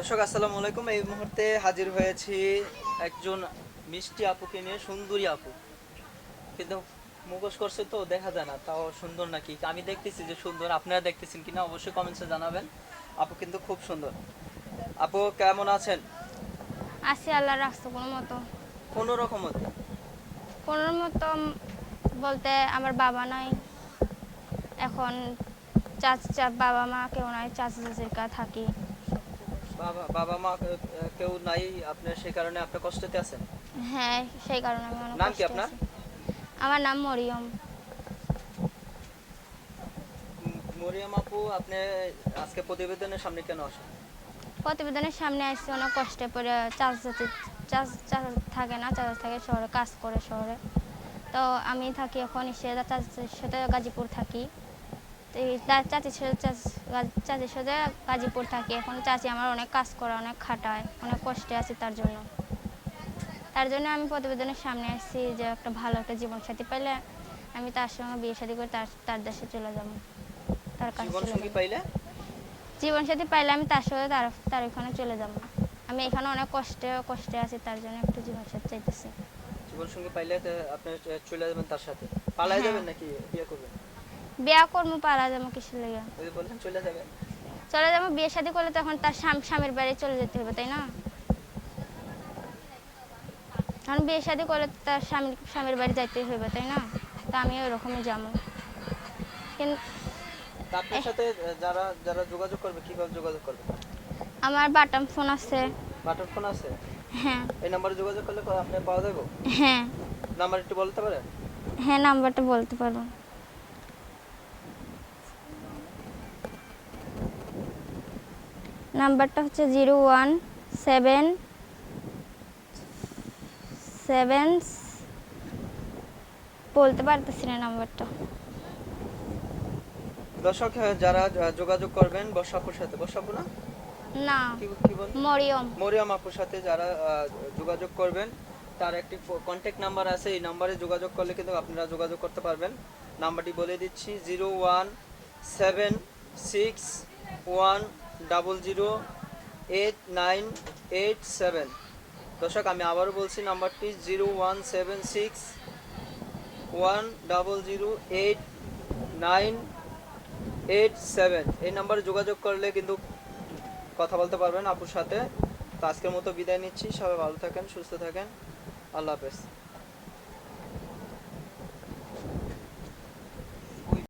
দর্শক আসসালামু আলাইকুম। এই মুহূর্তে হাজির হয়েছি একজন মিষ্টি আপুকে নিয়ে সুন্দরী আপু। কিন্তু মুখোশ করছে তো দেখা যায় না তাও সুন্দর নাকি? আমি দেখতেছি যে সুন্দর আপনারা দেখতেছেন কিনা অবশ্যই কমেন্টসে জানাবেন। আপু কিন্তু খুব সুন্দর। আপু কেমন আছেন? আছি আল্লাহ রাখছে কোনো মতো। কোনো রকম কোনো মতো বলতে আমার বাবা নাই। এখন চাচা বাবা মা কেউ নাই চাচা চাচির কা থাকি। বাবা বাবা মা কেউ নাই আপনার সেই কারণে আপনি কষ্টতে আছেন? হ্যাঁ সেই কারণে আমি অনেক নাম কি আপনার? আমার নাম মরিয়ম। মরিয়ম আপু আপনি আজকে প্রতিবেদনের সামনে কেন আসেন? প্রতিবেদনের সামনে আসছি অনেক কষ্টে পড়ে চাচা থাকে না চাচা থাকে শহরে কাজ করে শহরে। তো আমি থাকি এখন এসে চাচির সাথে গাজীপুর থাকি। চাচির সাথে চাচির সাথে গাজীপুর থাকি। এখন চাচি আমার অনেক কাজ করে অনেক খাটায় অনেক কষ্টে আছি তার জন্য। তার জন্য আমি প্রতিবেদনের সামনে আসছি যে একটা ভালো একটা জীবনসাথী পেলে আমি তার সঙ্গে বিয়ে শাদী করে তার তার দেশে চলে যাব। তার কাছে জীবন সঙ্গী যাব। পাইলে? সাথী পাইলে আমি তার সাথে তার তার ওখানে চলে যাব। আমি এখানে অনেক কষ্টে কষ্টে আছি তার জন্য একটু জীবন সাথী চাইতেছি। জীবন সঙ্গী পাইলে তো আপনি চলে যাবেন তার সাথে। পালাই হ্যাঁ। যাবেন নাকি বিয়ে করবেন? বিয়া করব পারা যাব কিছু লেগে ওই যে বললেন চলে যাবেন চলে যাব বিয়ে শাদী করলে তখন তার স্বামীর বাড়ি চলে যেতে হবে তাই না? কারণ বিয়ে শাদী করলে তার স্বামীর স্বামীর বাড়ি যাইতেই হবে তাই না? তা আমি ওরকমই যাব। কিন্তু আপনার সাথে যারা যারা যোগাযোগ করবে কীভাবে যোগাযোগ করবে? আমার বাটাম ফোন আছে। বাটন ফোন আছে? হ্যাঁ। এই নাম্বারে যোগাযোগ করলে আপনি পাওয়া যাবে হ্যাঁ। নাম্বার একটু বলতে পারেন? হ্যাঁ নাম্বারটা বলতে পারব নাম্বারটা হচ্ছে জিরো ওয়ান সেভেন সেভেন বলতে পারতেছি না নাম্বারটা। দর্শক যারা যোগাযোগ করবেন বর্ষাপুর সাথে। বর্ষাপুর না? না কি মরিয়ম। আপুর সাথে যারা যোগাযোগ করবেন তার একটি কন্ট্যাক্ট নাম্বার আছে। এই নাম্বারে যোগাযোগ করলে কিন্তু আপনারা যোগাযোগ করতে পারবেন। নাম্বারটি বলে দিচ্ছি zero one seven six one double zero eight nine eight seven দর্শক, আমি আবারও বলছি, নাম্বারটি zero one seven six one double zero eight nine eight seven এই নাম্বারে যোগাযোগ করলে কিন্তু কথা বলতে পারবেন আপুর সাথে। তো আজকের মতো বিদায় নিচ্ছি। সবাই ভালো থাকেন, সুস্থ থাকেন। আল্লাহ হাফেজ।